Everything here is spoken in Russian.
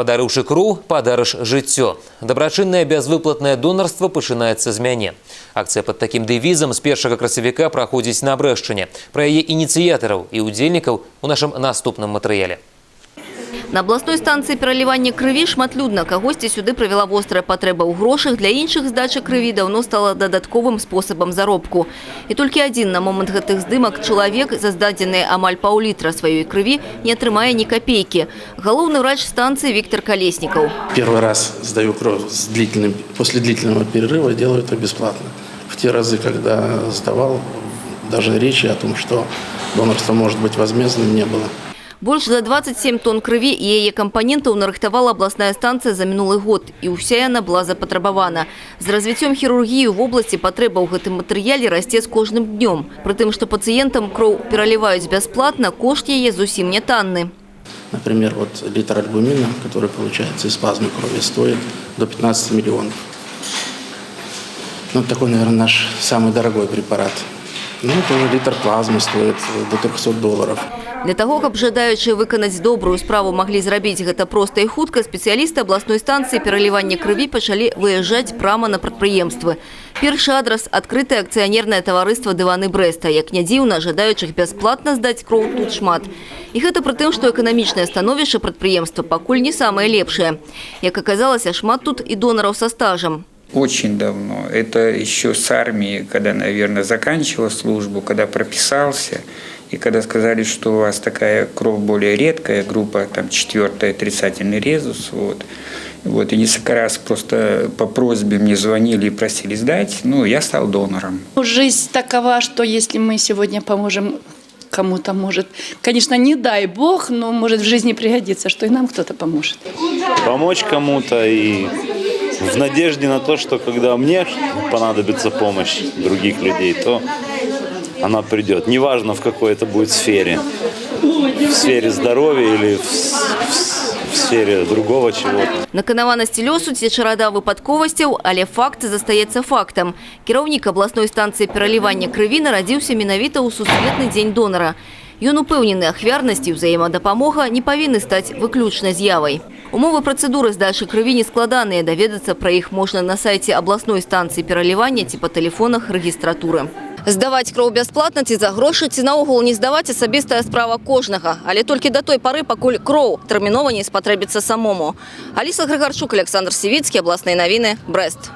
Падарыўшы кроў, падарыш жыццё. Дабрачыннае бязвыплатнае донарства пачынаецца з мяне. Акцыя пад такім дэвізам з першага красавіка праходзіць на Брэшчыне. Пра яе ініцыятараў і ўдзельнікаў у нашым наступным матэрыяле. На абласной станцыі пералівання крыві шматлюдна кагосьці сюды прывяла вострая патрэба ў грошах. Для іншых здача крыві даўно стала дадатковым спосабам заробку. І толькі адзін на момант гэтых здымак чалавек за здадзеныя амаль паўлітра сваёй крыві не атрымае ні капейкі. Галоўны врач станцыі Віктор Калеснікаў. Первый раз сдаю кровь с длительным, после длительного перерыва делаю это бесплатно. В те разы, когда сдавал, даже речи о том, что донорство может быть возмездным, не было. Больш за 27 тонн крыві і яе кампанентаў нарыхтавала абласная станцыя за мінулы год. І ўся яна была запатрабавана. З развіццём хірургіі ў вобласці патрэба ў гэтым матэрыяле расце з кожным днём. Прытым, што пацыентам кроў пераліваюць бясплатна, кошт яе зусім не танны. Например, вот литр альбумина, который получается из плазмы крови, стоит до 15 миллионов. Ну, такой, наверное, наш самый дорогой препарат. Ну, тоже литр плазмы стоит до 300 долларов. Для таго, каб жадаючыя выканаць добрую справу маглі зрабіць гэта проста і хутка, спецыялісты абласной станцыі пералівання крыві пачалі выязджаць прама на прадпрыемствы. Першы адрас – адкрытае акцыянернае таварыства «Дываны Брэста». Як не дзіўна, жадаючых бясплатна здаць кроў тут шмат. І гэта пры тым, што эканамічнае становішча прадпрыемства пакуль не самае лепшае. Як аказалася, шмат тут і донараў са стажам. Очень давно. Это еще с армии, когда, наверное, заканчивал службу, когда прописался, и когда сказали, что у вас такая кровь более редкая, группа там четвертая, отрицательный резус, вот. Вот, и несколько раз просто по просьбе мне звонили и просили сдать, ну, я стал донором. Жизнь такова, что если мы сегодня поможем кому-то, может, конечно, не дай бог, но может в жизни пригодится, что и нам кто-то поможет. помочь кому-то и в надежде на то, что когда мне понадобится помощь других людей, то она придет. Неважно, в какой это будет сфере. В сфере здоровья или в, с- в сфере другого чего-то. Наканаванасці лёсу ці чарада выпадковасцяў, але факт застаецца фактам. Кіраўнік абласной станцыі пералівання крыві нарадзіўся менавіта ў сусветны дзень донара. Ён упэўнены, ахвярнасць і ўзаемадапамога не павінны стаць выключнай з'явай. Умовы працэдуры здачы крыві нескладаныя, даведацца пра іх можна на сайце абласной станцыі пералівання ці па тэлефонах рэгістратуры. Здаваць кроў бясплатна ці за грошы ці наогул не здаваць асабістая справа кожнага, але толькі да той пары, пакуль кроў тэрмінова не спатрэбіцца самому. Аліса Грыгарчук, Александр Сівіцкі, абласныя навіны, Брэст.